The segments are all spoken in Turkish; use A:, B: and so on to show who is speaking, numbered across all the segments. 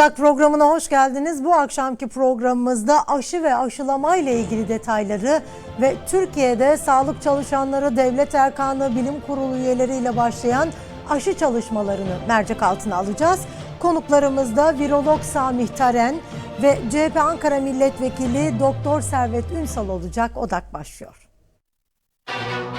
A: Odak programına hoş geldiniz. Bu akşamki programımızda aşı ve aşılama ile ilgili detayları ve Türkiye'de sağlık çalışanları, devlet erkanı, bilim kurulu üyeleriyle başlayan aşı çalışmalarını mercek altına alacağız. Konuklarımız da virolog Samih Taren ve CHP Ankara Milletvekili Doktor Servet Ünsal olacak. Odak başlıyor. Bu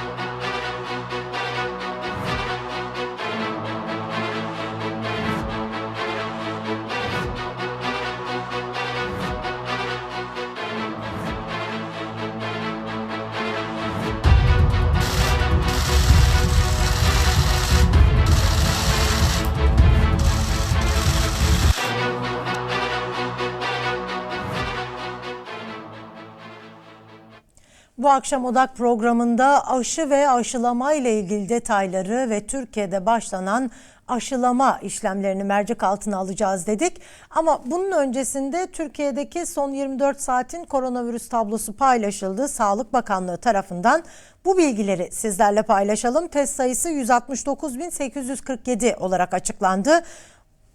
A: akşam Odak programında aşı ve aşılama ile ilgili detayları ve Türkiye'de başlanan aşılama işlemlerini mercek altına alacağız dedik. Ama bunun öncesinde Türkiye'deki son 24 saatin koronavirüs tablosu paylaşıldı. Sağlık Bakanlığı tarafından bu bilgileri sizlerle paylaşalım. Test sayısı 169.847 olarak açıklandı.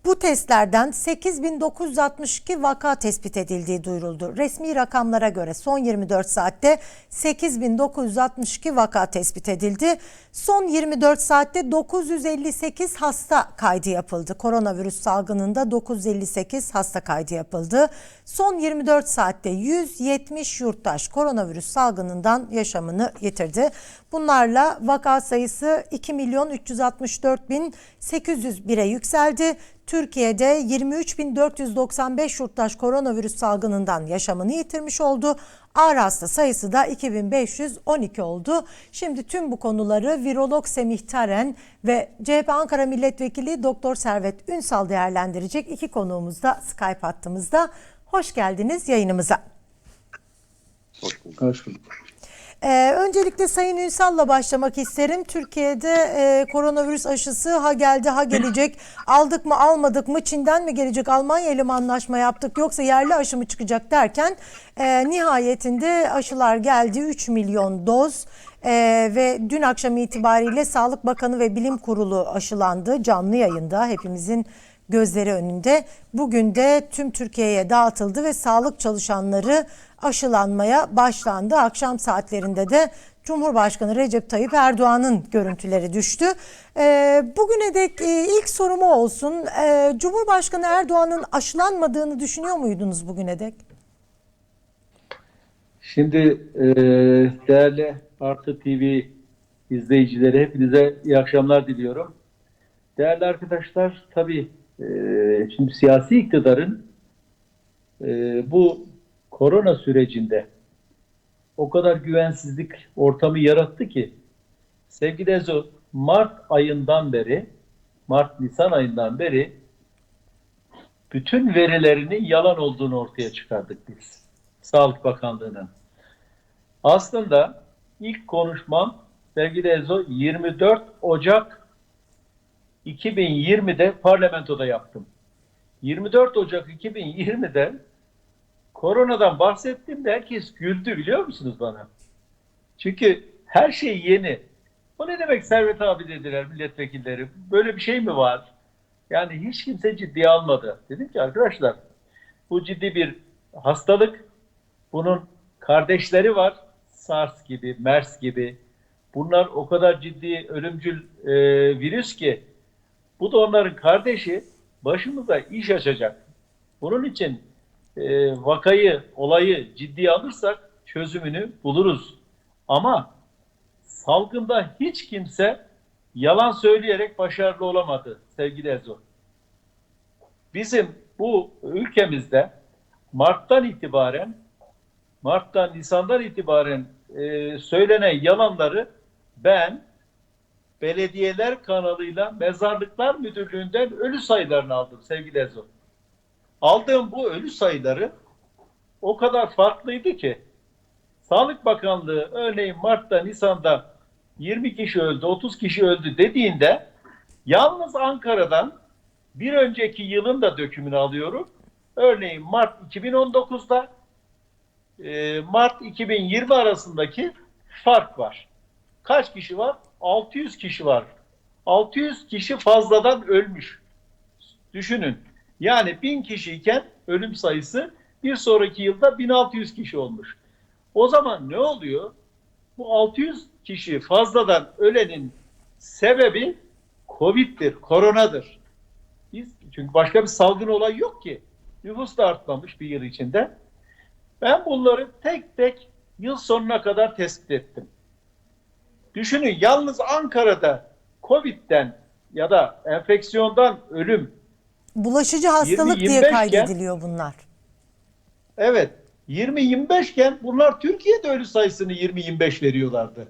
A: Bu testlerden 8962 vaka tespit edildiği duyuruldu. Resmi rakamlara göre son 24 saatte 8962 vaka tespit edildi. Son 24 saatte 958 hasta kaydı yapıldı. Koronavirüs salgınında 958 hasta kaydı yapıldı. Son 24 saatte 170 yurttaş koronavirüs salgınından yaşamını yitirdi. Bunlarla vaka sayısı 2 milyon 364 bin 801'e yükseldi. Türkiye'de 23.495 yurttaş koronavirüs salgınından yaşamını yitirmiş oldu. Ağır hasta sayısı da 2512 oldu. Şimdi tüm bu konuları virolog Semih Taren ve CHP Ankara Milletvekili Doktor Servet Ünsal değerlendirecek. İki konuğumuz da Skype hattımızda. Hoş geldiniz yayınımıza.
B: Hoş bulduk.
A: Ee, öncelikle Sayın Ünsal'la başlamak isterim. Türkiye'de e, koronavirüs aşısı ha geldi ha gelecek. Aldık mı almadık mı Çin'den mi gelecek Almanya ile mi anlaşma yaptık yoksa yerli aşı mı çıkacak derken e, nihayetinde aşılar geldi 3 milyon doz. Ee, ve dün akşam itibariyle Sağlık Bakanı ve Bilim Kurulu aşılandı canlı yayında hepimizin gözleri önünde. Bugün de tüm Türkiye'ye dağıtıldı ve sağlık çalışanları aşılanmaya başlandı. Akşam saatlerinde de Cumhurbaşkanı Recep Tayyip Erdoğan'ın görüntüleri düştü. Ee, bugüne dek e, ilk sorum o olsun. Ee, Cumhurbaşkanı Erdoğan'ın aşılanmadığını düşünüyor muydunuz bugüne dek?
B: Şimdi e, değerli Artı TV izleyicileri hepinize iyi akşamlar diliyorum. Değerli arkadaşlar tabii e, şimdi siyasi iktidarın e, bu korona sürecinde o kadar güvensizlik ortamı yarattı ki sevgili Ezo Mart ayından beri Mart-Nisan ayından beri bütün verilerinin yalan olduğunu ortaya çıkardık biz. Sağlık Bakanlığı'nın. Aslında ilk konuşmam sevgili Ezo 24 Ocak 2020'de parlamentoda yaptım. 24 Ocak 2020'de koronadan bahsettiğimde herkes güldü biliyor musunuz bana? Çünkü her şey yeni. O ne demek Servet abi dediler milletvekilleri. Böyle bir şey mi var? Yani hiç kimse ciddiye almadı. Dedim ki arkadaşlar bu ciddi bir hastalık. Bunun kardeşleri var. SARS gibi, MERS gibi. Bunlar o kadar ciddi ölümcül e, virüs ki bu da onların kardeşi başımıza iş açacak. Bunun için e, vakayı, olayı ciddiye alırsak çözümünü buluruz. Ama salgında hiç kimse yalan söyleyerek başarılı olamadı sevgili Erzo. Bizim bu ülkemizde Mart'tan itibaren Mart'tan, Nisan'dan itibaren e, söylenen yalanları ben belediyeler kanalıyla Mezarlıklar Müdürlüğü'nden ölü sayılarını aldım sevgili Ezo. Aldığım bu ölü sayıları o kadar farklıydı ki Sağlık Bakanlığı örneğin Mart'ta, Nisan'da 20 kişi öldü, 30 kişi öldü dediğinde yalnız Ankara'dan bir önceki yılın da dökümünü alıyorum. Örneğin Mart 2019'da e, Mart 2020 arasındaki fark var. Kaç kişi var? 600 kişi var. 600 kişi fazladan ölmüş. Düşünün. Yani 1000 kişiyken ölüm sayısı bir sonraki yılda 1600 kişi olmuş. O zaman ne oluyor? Bu 600 kişi fazladan ölenin sebebi Covid'dir, koronadır. Biz, çünkü başka bir salgın olay yok ki. Nüfus da artmamış bir yıl içinde. Ben bunları tek tek yıl sonuna kadar tespit ettim. Düşünün yalnız Ankara'da Covid'den ya da enfeksiyondan ölüm
A: Bulaşıcı hastalık
B: 20-25
A: diye kaydediliyor bunlar.
B: evet 20-25 iken bunlar Türkiye'de ölü sayısını 20-25 veriyorlardı.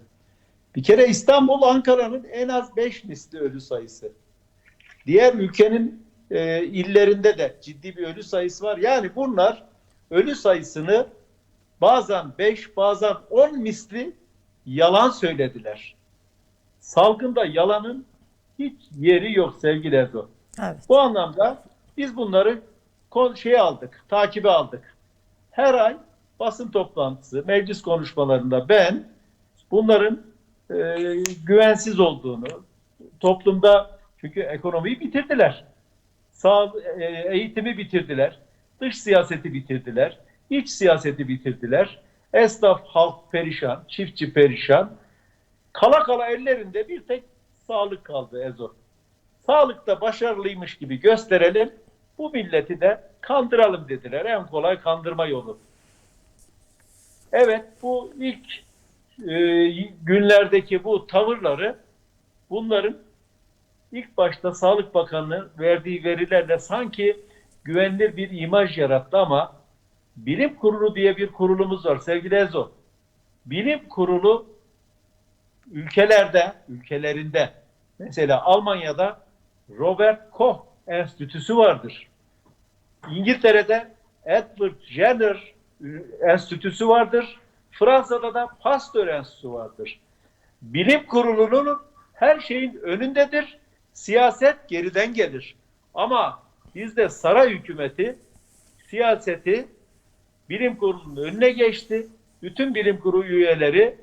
B: Bir kere İstanbul Ankara'nın en az 5 misli ölü sayısı. Diğer ülkenin e, illerinde de ciddi bir ölü sayısı var. Yani bunlar ölü sayısını bazen 5 bazen 10 misli yalan söylediler. Salgında yalanın hiç yeri yok sevgili Erdoğan.
A: Evet.
B: Bu anlamda biz bunları şey aldık, takibe aldık. Her ay basın toplantısı, meclis konuşmalarında ben bunların e, güvensiz olduğunu, toplumda çünkü ekonomiyi bitirdiler. Sağ, e, eğitimi bitirdiler. Dış siyaseti bitirdiler. iç siyaseti bitirdiler. Esnaf, halk perişan, çiftçi perişan. Kala kala ellerinde bir tek sağlık kaldı Ezo sağlıkta başarılıymış gibi gösterelim. Bu milleti de kandıralım dediler. En kolay kandırma yolu. Evet bu ilk e, günlerdeki bu tavırları bunların ilk başta Sağlık Bakanlığı verdiği verilerle sanki güvenilir bir imaj yarattı ama Bilim Kurulu diye bir kurulumuz var sevgili Ezo. Bilim Kurulu ülkelerde, ülkelerinde mesela Almanya'da Robert Koch Enstitüsü vardır. İngiltere'de Edward Jenner Enstitüsü vardır. Fransa'da da Pasteur Enstitüsü vardır. Bilim kurulunun her şeyin önündedir. Siyaset geriden gelir. Ama bizde saray hükümeti siyaseti bilim kurulunun önüne geçti. Bütün bilim kurulu üyeleri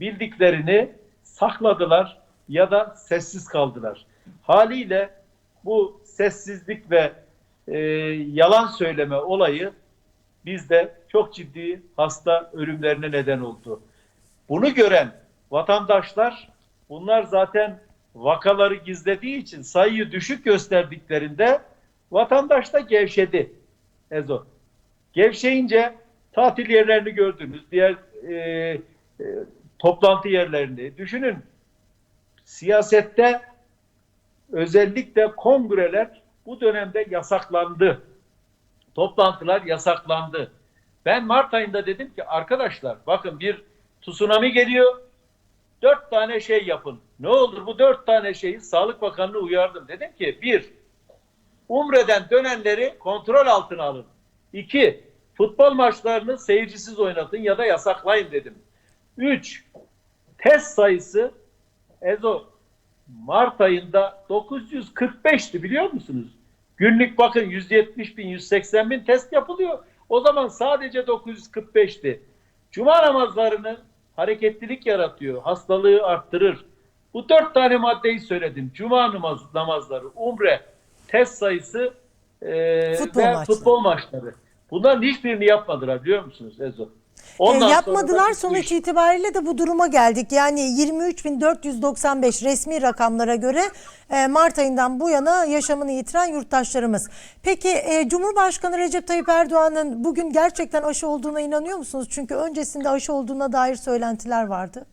B: bildiklerini sakladılar ya da sessiz kaldılar. Haliyle bu sessizlik ve e, yalan söyleme olayı bizde çok ciddi hasta ölümlerine neden oldu. Bunu gören vatandaşlar bunlar zaten vakaları gizlediği için sayıyı düşük gösterdiklerinde vatandaş da gevşedi. Ezo. Gevşeyince tatil yerlerini gördünüz. Diğer e, e, toplantı yerlerini. Düşünün siyasette özellikle kongreler bu dönemde yasaklandı. Toplantılar yasaklandı. Ben Mart ayında dedim ki arkadaşlar bakın bir tsunami geliyor. Dört tane şey yapın. Ne olur bu dört tane şeyi Sağlık Bakanı'nı uyardım. Dedim ki bir, Umre'den dönenleri kontrol altına alın. İki, futbol maçlarını seyircisiz oynatın ya da yasaklayın dedim. Üç, test sayısı Ezo Mart ayında 945'ti biliyor musunuz? Günlük bakın 170 bin, 180 bin test yapılıyor. O zaman sadece 945'ti. Cuma namazlarını hareketlilik yaratıyor, hastalığı arttırır. Bu dört tane maddeyi söyledim. Cuma namaz, namazları, umre, test sayısı e,
A: Futbol
B: ve
A: maçları.
B: futbol maçları. Bunların hiçbirini yapmadılar biliyor musunuz Ezo?
A: E,
B: Ondan da
A: yapmadılar sonuç
B: iş-
A: itibariyle de bu duruma geldik. Yani 23.495 resmi rakamlara göre e, Mart ayından bu yana yaşamını yitiren yurttaşlarımız. Peki e, Cumhurbaşkanı Recep Tayyip Erdoğan'ın bugün gerçekten aşı olduğuna inanıyor musunuz? Çünkü öncesinde aşı olduğuna dair söylentiler vardı.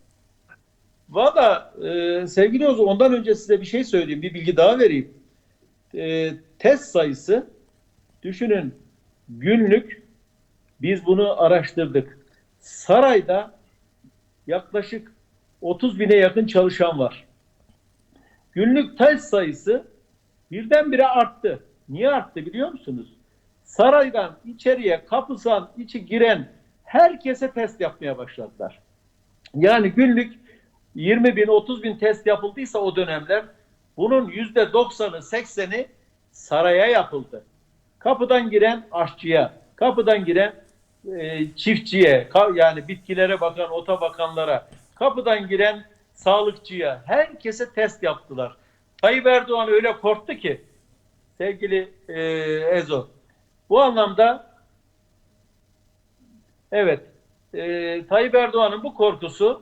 B: Valla e, sevgili Ozu ondan önce size bir şey söyleyeyim, bir bilgi daha vereyim. E, test sayısı düşünün günlük biz bunu araştırdık. Sarayda yaklaşık 30 bine yakın çalışan var. Günlük test sayısı birdenbire arttı. Niye arttı biliyor musunuz? Saraydan içeriye kapısan içi giren herkese test yapmaya başladılar. Yani günlük 20 bin 30 bin test yapıldıysa o dönemler bunun yüzde 90'ı 80'i saraya yapıldı. Kapıdan giren aşçıya, kapıdan giren e, çiftçiye, ka- yani bitkilere bakan, ota bakanlara, kapıdan giren sağlıkçıya, herkese test yaptılar. Tayyip Erdoğan öyle korktu ki sevgili e, Ezo. Bu anlamda evet e, Tayyip Erdoğan'ın bu korkusu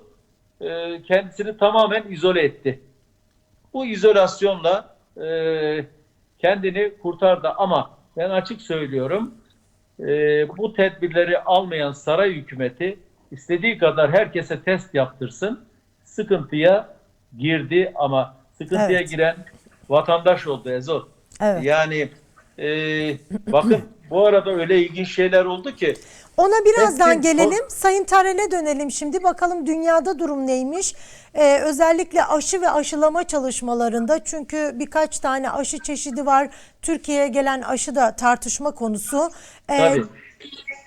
B: e, kendisini tamamen izole etti. Bu izolasyonla e, kendini kurtardı ama ben açık söylüyorum e, bu tedbirleri almayan saray hükümeti istediği kadar herkese test yaptırsın sıkıntıya girdi ama sıkıntıya
A: Evet.
B: giren vatandaş oldu Ezo.
A: Evet.
B: Yani e, bakın bu arada öyle ilginç şeyler oldu ki
A: Ona birazdan
B: Hepsi-
A: gelelim. Sayın Taren'e dönelim şimdi. Bakalım dünyada durum neymiş? Ee, özellikle aşı ve aşılama çalışmalarında çünkü birkaç tane aşı çeşidi var. Türkiye'ye gelen aşı da tartışma konusu. Ee,
B: tabii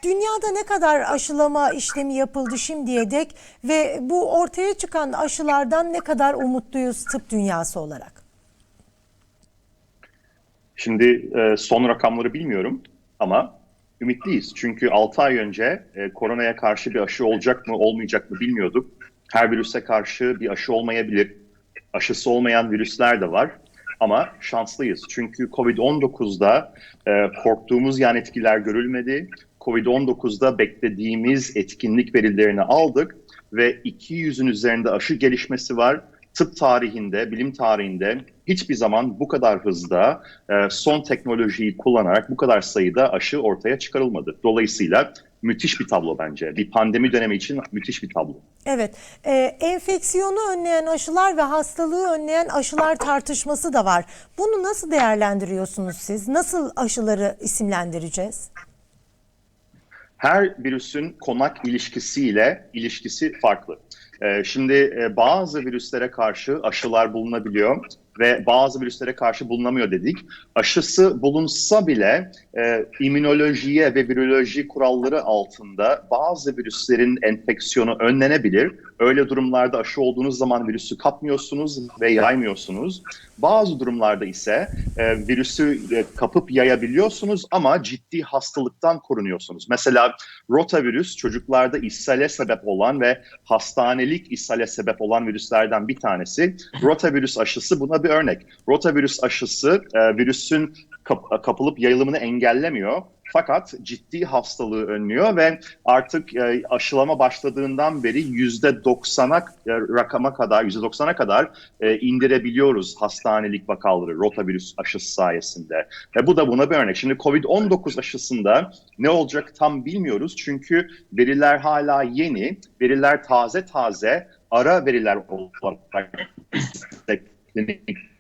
A: Dünyada ne kadar aşılama işlemi yapıldı şimdiye dek ve bu ortaya çıkan aşılardan ne kadar umutluyuz tıp dünyası olarak?
C: Şimdi e, son rakamları bilmiyorum ama ümitliyiz. Çünkü 6 ay önce e, koronaya karşı bir aşı olacak mı olmayacak mı bilmiyorduk. Her virüse karşı bir aşı olmayabilir. Aşısı olmayan virüsler de var. Ama şanslıyız. Çünkü COVID-19'da e, korktuğumuz yan etkiler görülmedi. COVID-19'da beklediğimiz etkinlik verilerini aldık ve 200'ün üzerinde aşı gelişmesi var. Tıp tarihinde, bilim tarihinde hiçbir zaman bu kadar hızda e, son teknolojiyi kullanarak bu kadar sayıda aşı ortaya çıkarılmadı. Dolayısıyla müthiş bir tablo bence. Bir pandemi dönemi için müthiş bir tablo.
A: Evet, e, enfeksiyonu önleyen aşılar ve hastalığı önleyen aşılar tartışması da var. Bunu nasıl değerlendiriyorsunuz siz? Nasıl aşıları isimlendireceğiz?
C: her virüsün konak ilişkisiyle ilişkisi farklı. Ee, şimdi e, bazı virüslere karşı aşılar bulunabiliyor ve bazı virüslere karşı bulunamıyor dedik. Aşısı bulunsa bile e, immünolojiye ve viroloji kuralları altında bazı virüslerin enfeksiyonu önlenebilir. Öyle durumlarda aşı olduğunuz zaman virüsü kapmıyorsunuz ve yaymıyorsunuz. Bazı durumlarda ise e, virüsü e, kapıp yayabiliyorsunuz ama ciddi hastalıktan korunuyorsunuz. Mesela rotavirüs çocuklarda ishale sebep olan ve hastanelik ishale sebep olan virüslerden bir tanesi. Rotavirüs aşısı buna bir örnek. Rotavirüs aşısı e, virüsün kap- kapılıp yayılımını engellemiyor. Fakat ciddi hastalığı önlüyor ve artık e, aşılama başladığından beri %90'a e, rakama kadar, %90'a kadar e, indirebiliyoruz hastanelik vakaları rotavirüs aşısı sayesinde. Ve bu da buna bir örnek. Şimdi COVID-19 aşısında ne olacak tam bilmiyoruz. Çünkü veriler hala yeni, veriler taze taze, ara veriler olarak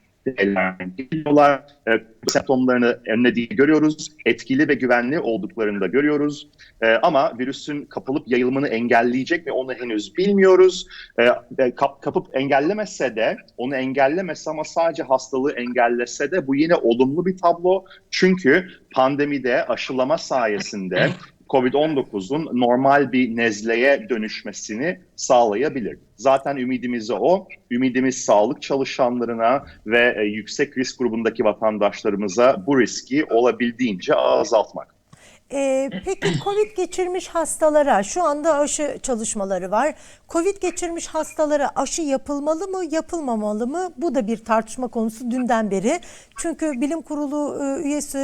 C: geliyorlar. E, semptomlarını önlediği görüyoruz. Etkili ve güvenli olduklarını da görüyoruz. E, ama virüsün kapılıp yayılımını engelleyecek mi onu henüz bilmiyoruz. E, e, kap, kapıp engellemese de, onu engellemese ama sadece hastalığı engellese de bu yine olumlu bir tablo. Çünkü pandemide aşılama sayesinde COVID-19'un normal bir nezleye dönüşmesini sağlayabilir. Zaten ümidimiz o. Ümidimiz sağlık çalışanlarına ve e, yüksek risk grubundaki vatandaşlarımıza bu riski olabildiğince azaltmak.
A: Ee, peki Covid geçirmiş hastalara şu anda aşı çalışmaları var. Covid geçirmiş hastalara aşı yapılmalı mı, yapılmamalı mı? Bu da bir tartışma konusu dünden beri. Çünkü bilim kurulu e, üyesi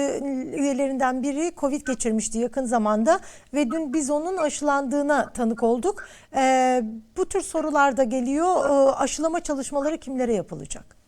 A: üyelerinden biri Covid geçirmişti yakın zamanda ve dün biz onun aşılandığına tanık olduk. Ee, bu tür sorular da geliyor. Ee, aşılama çalışmaları kimlere yapılacak?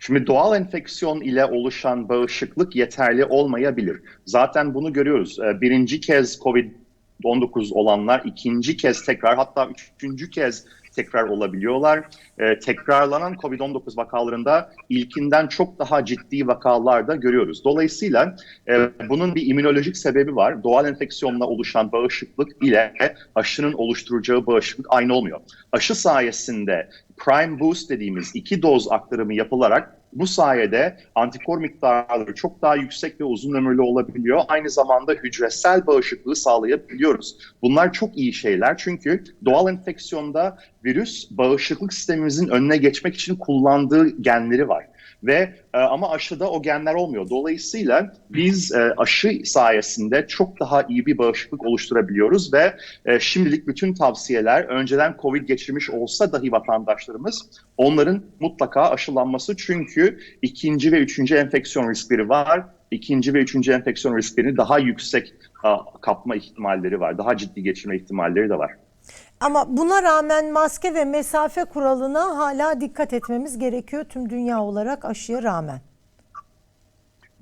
C: Şimdi doğal enfeksiyon ile oluşan bağışıklık yeterli olmayabilir. Zaten bunu görüyoruz. Ee, Birinci kez COVID-19 olanlar ikinci kez tekrar hatta üçüncü kez tekrar olabiliyorlar. Ee, tekrarlanan COVID-19 vakalarında ilkinden çok daha ciddi vakalar da görüyoruz. Dolayısıyla e, bunun bir immünolojik sebebi var. Doğal enfeksiyonla oluşan bağışıklık ile aşının oluşturacağı bağışıklık aynı olmuyor. Aşı sayesinde prime boost dediğimiz iki doz aktarımı yapılarak bu sayede antikor miktarları çok daha yüksek ve uzun ömürlü olabiliyor. Aynı zamanda hücresel bağışıklığı sağlayabiliyoruz. Bunlar çok iyi şeyler çünkü doğal enfeksiyonda virüs bağışıklık sistemimizin önüne geçmek için kullandığı genleri var. Ve e, ama aşıda o genler olmuyor. Dolayısıyla biz e, aşı sayesinde çok daha iyi bir bağışıklık oluşturabiliyoruz ve e, şimdilik bütün tavsiyeler önceden Covid geçirmiş olsa dahi vatandaşlarımız onların mutlaka aşılanması çünkü ikinci ve üçüncü enfeksiyon riskleri var. İkinci ve üçüncü enfeksiyon risklerini daha yüksek kapma ihtimalleri var. Daha ciddi geçirme ihtimalleri de var.
A: Ama buna rağmen maske ve mesafe kuralına hala dikkat etmemiz gerekiyor tüm dünya olarak aşıya rağmen.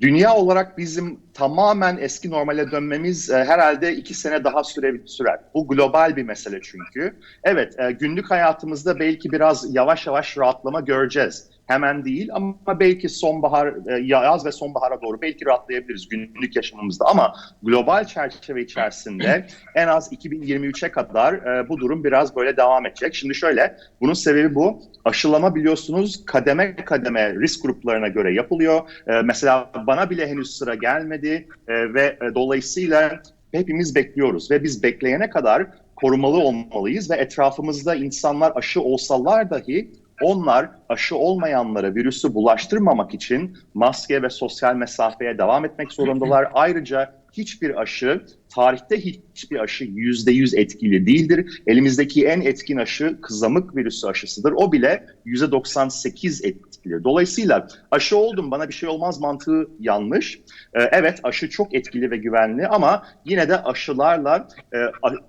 C: Dünya olarak bizim tamamen eski normale dönmemiz e, herhalde iki sene daha süre, sürer. Bu global bir mesele çünkü. Evet e, günlük hayatımızda belki biraz yavaş yavaş rahatlama göreceğiz. Hemen değil ama belki sonbahar, e, yaz ve sonbahara doğru belki rahatlayabiliriz günlük yaşamımızda. Ama global çerçeve içerisinde en az 2023'e kadar e, bu durum biraz böyle devam edecek. Şimdi şöyle, bunun sebebi bu. Aşılama biliyorsunuz kademe kademe risk gruplarına göre yapılıyor. E, mesela bana bile henüz sıra gelmedi ve dolayısıyla hepimiz bekliyoruz ve biz bekleyene kadar korumalı olmalıyız ve etrafımızda insanlar aşı olsalar dahi onlar aşı olmayanlara virüsü bulaştırmamak için maske ve sosyal mesafeye devam etmek zorundalar. Ayrıca hiçbir aşı, tarihte hiçbir aşı yüzde yüz etkili değildir. Elimizdeki en etkin aşı kızamık virüsü aşısıdır. O bile yüzde 98 etkili. Dolayısıyla aşı oldum bana bir şey olmaz mantığı yanlış. Ee, evet aşı çok etkili ve güvenli ama yine de aşılarla e,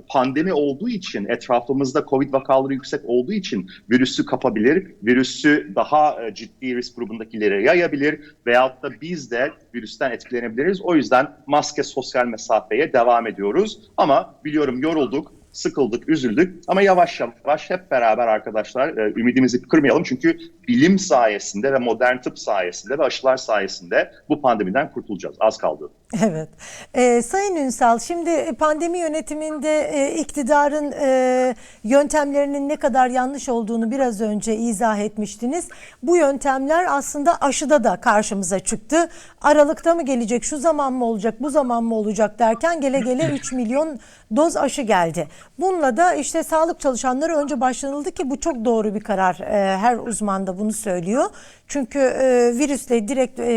C: pandemi olduğu için etrafımızda Covid vakaları yüksek olduğu için virüsü kapabilir, virüsü daha e, ciddi risk grubundakilere yayabilir veyahut da biz de virüsten etkilenebiliriz. O yüzden maske, sosyal mesafeye devam ediyoruz. Ama biliyorum yorulduk, sıkıldık, üzüldük ama yavaş yavaş hep beraber arkadaşlar e, ümidimizi kırmayalım. Çünkü bilim sayesinde ve modern tıp sayesinde ve aşılar sayesinde bu pandemiden kurtulacağız. Az kaldı.
A: Evet. Ee, Sayın Ünsal, şimdi pandemi yönetiminde e, iktidarın e, yöntemlerinin ne kadar yanlış olduğunu biraz önce izah etmiştiniz. Bu yöntemler aslında aşıda da karşımıza çıktı. Aralıkta mı gelecek, şu zaman mı olacak, bu zaman mı olacak derken gele gele 3 milyon doz aşı geldi. Bununla da işte sağlık çalışanları önce başlanıldı ki bu çok doğru bir karar. E, her uzman da bunu söylüyor. Çünkü e, virüsle direkt e,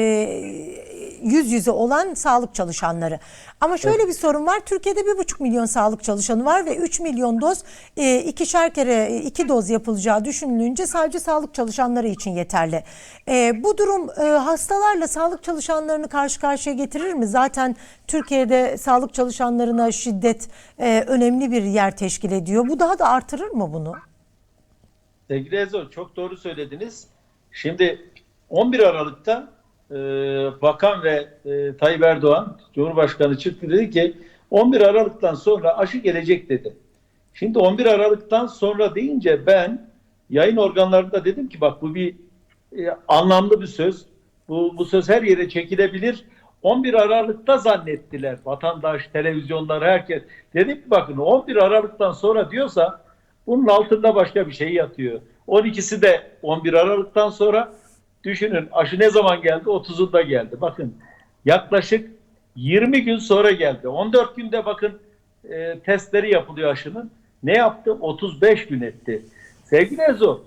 A: yüz yüze olan sağlık çalışanları. Ama şöyle bir sorun var. Türkiye'de bir buçuk milyon sağlık çalışanı var ve 3 milyon doz e, ikişer kere e, iki doz yapılacağı düşünülünce sadece sağlık çalışanları için yeterli. E, bu durum e, hastalarla sağlık çalışanlarını karşı karşıya getirir mi? Zaten Türkiye'de sağlık çalışanlarına şiddet e, önemli bir yer teşkil ediyor. Bu daha da artırır mı bunu?
B: Sevgili Ezo çok doğru söylediniz. Şimdi 11 Aralık'ta e, Bakan ve e, Tayyip Erdoğan Cumhurbaşkanı çıktı dedi ki 11 Aralık'tan sonra aşı gelecek dedi. Şimdi 11 Aralık'tan sonra deyince ben yayın organlarında dedim ki bak bu bir e, anlamlı bir söz. Bu, bu söz her yere çekilebilir. 11 Aralık'ta zannettiler vatandaş, televizyonlar, herkes. Dedim ki bakın 11 Aralık'tan sonra diyorsa bunun altında başka bir şey yatıyor. 12'si de 11 Aralık'tan sonra düşünün aşı ne zaman geldi? 30'unda geldi. Bakın yaklaşık 20 gün sonra geldi. 14 günde bakın e, testleri yapılıyor aşının. Ne yaptı? 35 gün etti. Sevgili Ezo,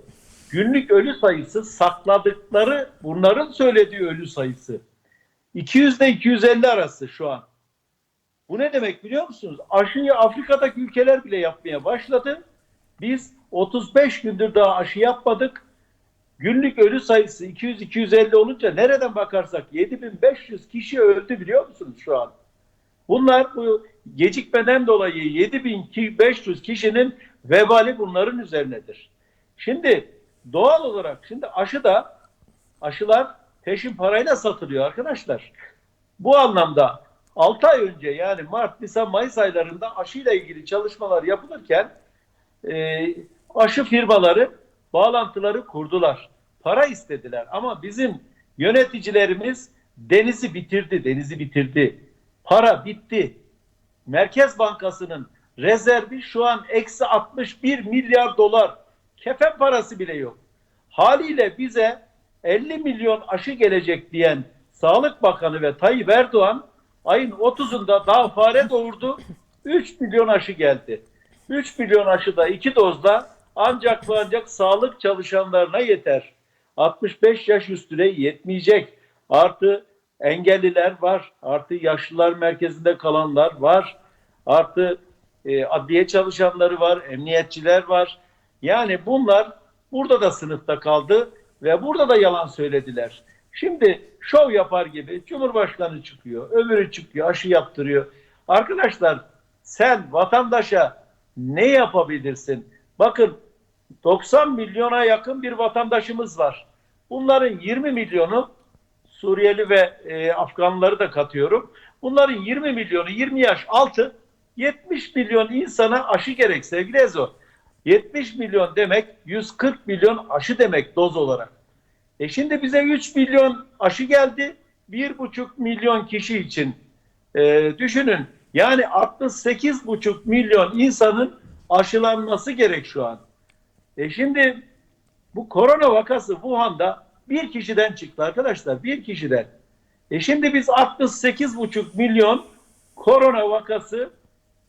B: günlük ölü sayısı sakladıkları, bunların söylediği ölü sayısı. 200 ile 250 arası şu an. Bu ne demek biliyor musunuz? Aşıyı Afrika'daki ülkeler bile yapmaya başladı. Biz 35 gündür daha aşı yapmadık. Günlük ölü sayısı 200-250 olunca nereden bakarsak 7500 kişi öldü biliyor musunuz şu an? Bunlar bu gecikmeden dolayı 7500 kişinin vebali bunların üzerinedir. Şimdi doğal olarak şimdi aşı da aşılar peşin parayla satılıyor arkadaşlar. Bu anlamda 6 ay önce yani Mart, Nisan, Mayıs aylarında aşıyla ilgili çalışmalar yapılırken e, aşı firmaları bağlantıları kurdular. Para istediler ama bizim yöneticilerimiz denizi bitirdi, denizi bitirdi. Para bitti. Merkez Bankası'nın rezervi şu an eksi 61 milyar dolar. Kefen parası bile yok. Haliyle bize 50 milyon aşı gelecek diyen Sağlık Bakanı ve Tayyip Erdoğan ayın 30'unda daha fare doğurdu. 3 milyon aşı geldi. 3 milyon aşıda 2 dozda ancak ve ancak sağlık çalışanlarına yeter. 65 yaş üstüne yetmeyecek. Artı engelliler var. Artı yaşlılar merkezinde kalanlar var. Artı e, adliye çalışanları var. Emniyetçiler var. Yani bunlar burada da sınıfta kaldı ve burada da yalan söylediler. Şimdi şov yapar gibi Cumhurbaşkanı çıkıyor, öbürü çıkıyor, aşı yaptırıyor. Arkadaşlar sen vatandaşa ne yapabilirsin? Bakın 90 milyona yakın bir vatandaşımız var. Bunların 20 milyonu Suriyeli ve e, Afganları da katıyorum. Bunların 20 milyonu 20 yaş altı 70 milyon insana aşı gerek sevgili Ezo. 70 milyon demek 140 milyon aşı demek doz olarak. E şimdi bize 3 milyon aşı geldi. 1,5 milyon kişi için e, düşünün. Yani 68,5 milyon insanın aşılanması gerek şu an. E şimdi bu korona vakası Wuhan'da bir kişiden çıktı arkadaşlar. Bir kişiden. E şimdi biz 68,5 milyon korona vakası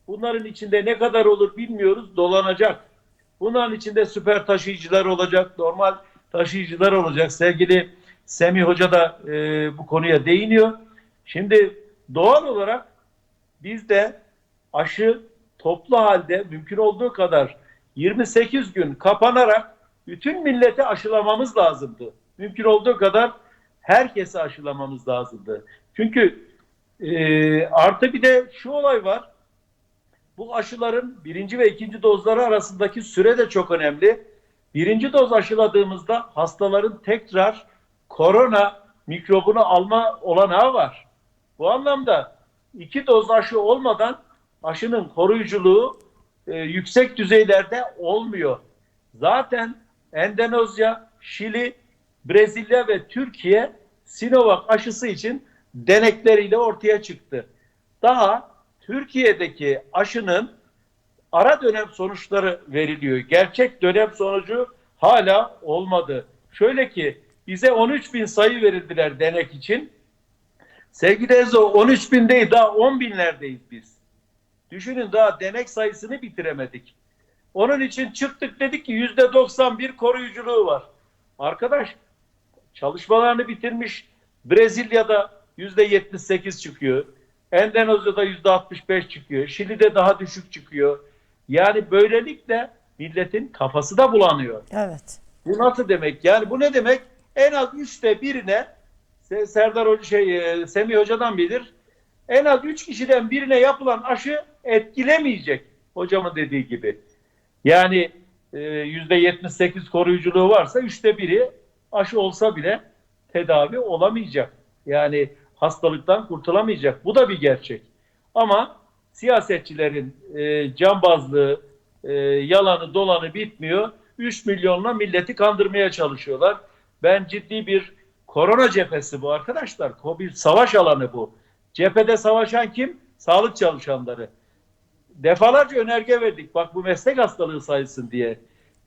B: bunların içinde ne kadar olur bilmiyoruz dolanacak. Bunların içinde süper taşıyıcılar olacak, normal taşıyıcılar olacak. Sevgili Semih Hoca da e, bu konuya değiniyor. Şimdi doğal olarak biz de aşı toplu halde mümkün olduğu kadar 28 gün kapanarak bütün milleti aşılamamız lazımdı. Mümkün olduğu kadar herkese aşılamamız lazımdı. Çünkü e, artı bir de şu olay var. Bu aşıların birinci ve ikinci dozları arasındaki süre de çok önemli. Birinci doz aşıladığımızda hastaların tekrar korona mikrobunu alma olanağı var. Bu anlamda iki doz aşı olmadan aşının koruyuculuğu e, yüksek düzeylerde olmuyor. Zaten Endonezya, Şili, Brezilya ve Türkiye Sinovac aşısı için denekleriyle ortaya çıktı. Daha Türkiye'deki aşının ara dönem sonuçları veriliyor. Gerçek dönem sonucu hala olmadı. Şöyle ki bize 13 bin sayı verildiler denek için. Sevgili Ezo 13 bin değil daha 10 binlerdeyiz biz. Düşünün daha denek sayısını bitiremedik. Onun için çıktık dedik ki yüzde 91 koruyuculuğu var. Arkadaş çalışmalarını bitirmiş Brezilya'da yüzde 78 çıkıyor. Endonezya'da yüzde 65 çıkıyor. Şili'de daha düşük çıkıyor. Yani böylelikle milletin kafası da bulanıyor.
A: Evet.
B: Bu nasıl demek? Yani bu ne demek? En az üçte birine Se- Serdar Hoca şey e, Semih Hoca'dan bilir. En az üç kişiden birine yapılan aşı etkilemeyecek hocamın dediği gibi. Yani e, yüzde 78 koruyuculuğu varsa üçte biri aşı olsa bile tedavi olamayacak. Yani hastalıktan kurtulamayacak. Bu da bir gerçek. Ama siyasetçilerin e, cambazlığı, e, yalanı dolanı bitmiyor. 3 milyonla milleti kandırmaya çalışıyorlar. Ben ciddi bir korona cephesi bu arkadaşlar. Bir savaş alanı bu. Cephede savaşan kim? Sağlık çalışanları. Defalarca önerge verdik. Bak bu meslek hastalığı sayılsın diye.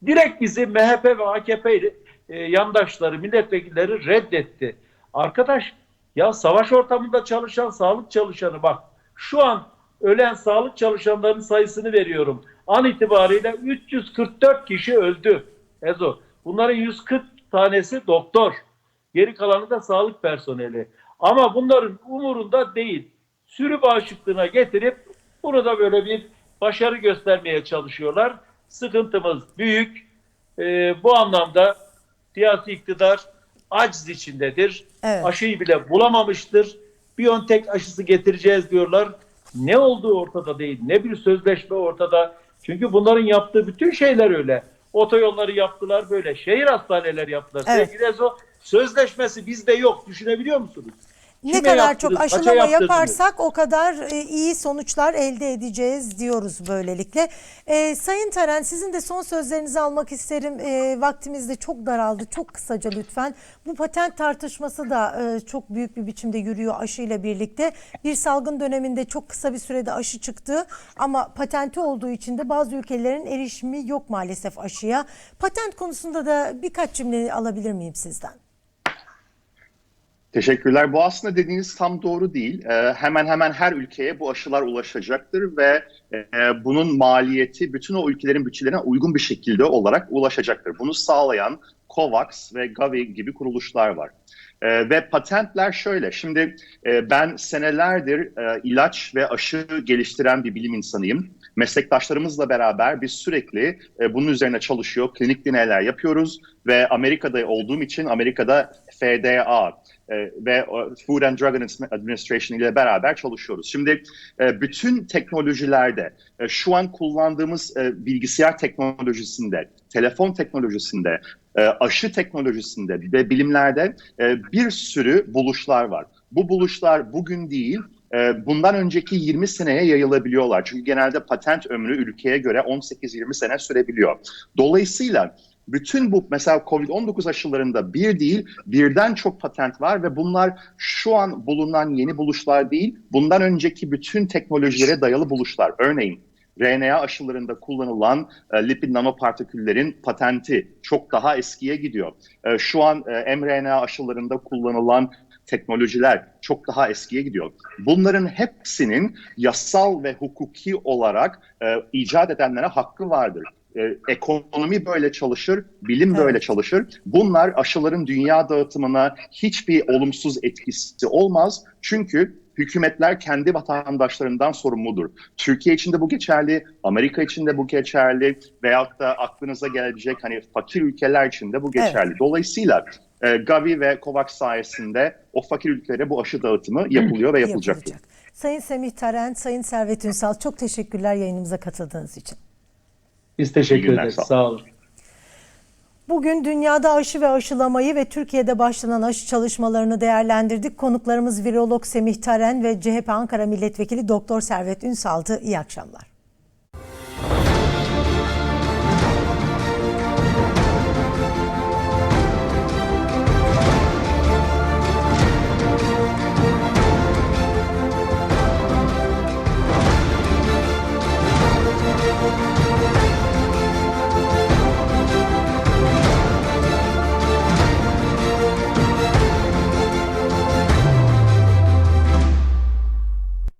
B: Direkt bizi MHP ve AKP e, yandaşları, milletvekilleri reddetti. Arkadaş ya savaş ortamında çalışan sağlık çalışanı bak şu an ölen sağlık çalışanlarının sayısını veriyorum. An itibariyle 344 kişi öldü. Ezo. Bunların 140 tanesi doktor. Geri kalanı da sağlık personeli. Ama bunların umurunda değil. Sürü bağışıklığına getirip bunu da böyle bir başarı göstermeye çalışıyorlar. Sıkıntımız büyük. Ee, bu anlamda siyasi iktidar aciz içindedir.
A: Evet.
B: Aşıyı bile bulamamıştır. Biontech aşısı getireceğiz diyorlar. Ne olduğu ortada değil. Ne bir sözleşme ortada. Çünkü bunların yaptığı bütün şeyler öyle. Otoyolları yaptılar böyle. Şehir hastaneleri yaptılar.
A: Evet.
B: Sevgili Ezo, sözleşmesi bizde yok. Düşünebiliyor musunuz?
A: Ne kadar çok aşılama yaparsak o kadar e, iyi sonuçlar elde edeceğiz diyoruz böylelikle. E, Sayın Taren sizin de son sözlerinizi almak isterim. E, vaktimiz de çok daraldı. Çok kısaca lütfen. Bu patent tartışması da e, çok büyük bir biçimde yürüyor aşıyla birlikte. Bir salgın döneminde çok kısa bir sürede aşı çıktı ama patenti olduğu için de bazı ülkelerin erişimi yok maalesef aşıya. Patent konusunda da birkaç cümle alabilir miyim sizden?
C: Teşekkürler. Bu aslında dediğiniz tam doğru değil. Ee, hemen hemen her ülkeye bu aşılar ulaşacaktır ve e, bunun maliyeti bütün o ülkelerin bütçelerine uygun bir şekilde olarak ulaşacaktır. Bunu sağlayan COVAX ve Gavi gibi kuruluşlar var. Ee, ve patentler şöyle. Şimdi e, ben senelerdir e, ilaç ve aşı geliştiren bir bilim insanıyım. Meslektaşlarımızla beraber biz sürekli e, bunun üzerine çalışıyor, klinik deneyler yapıyoruz ve Amerika'da olduğum için Amerika'da FDA e, ve e, Food and Drug Administration ile beraber çalışıyoruz. Şimdi e, bütün teknolojilerde e, şu an kullandığımız e, bilgisayar teknolojisinde, telefon teknolojisinde, e, aşı teknolojisinde ve bilimlerde e, bir sürü buluşlar var. Bu buluşlar bugün değil, bundan önceki 20 seneye yayılabiliyorlar. Çünkü genelde patent ömrü ülkeye göre 18-20 sene sürebiliyor. Dolayısıyla bütün bu mesela COVID-19 aşılarında bir değil birden çok patent var ve bunlar şu an bulunan yeni buluşlar değil, bundan önceki bütün teknolojilere dayalı buluşlar. Örneğin RNA aşılarında kullanılan e, lipid nanopartiküllerin patenti çok daha eskiye gidiyor. E, şu an e, mRNA aşılarında kullanılan teknolojiler çok daha eskiye gidiyor. Bunların hepsinin yasal ve hukuki olarak e, icat edenlere hakkı vardır. E, ekonomi böyle çalışır, bilim böyle
A: Evet.
C: çalışır. Bunlar aşıların dünya dağıtımına hiçbir olumsuz etkisi olmaz. Çünkü hükümetler kendi vatandaşlarından sorumludur. Türkiye için de bu geçerli, Amerika için de bu geçerli veyahut da aklınıza gelebilecek hani fakir ülkeler için de bu geçerli. Dolayısıyla e, Gavi ve COVAX sayesinde o fakir ülkelere bu aşı dağıtımı yapılıyor ve.
A: Yapılacak. Sayın Semih Taren, Sayın Servet Ünsal çok teşekkürler yayınımıza katıldığınız için.
B: Biz teşekkür ederiz.
C: sağ olun.
B: Sağ olun.
A: Bugün dünyada aşı ve aşılamayı ve Türkiye'de başlanan aşı çalışmalarını değerlendirdik. Konuklarımız virolog Semih Taren ve CHP Ankara Milletvekili Doktor Servet Ünsal'dı. İyi akşamlar.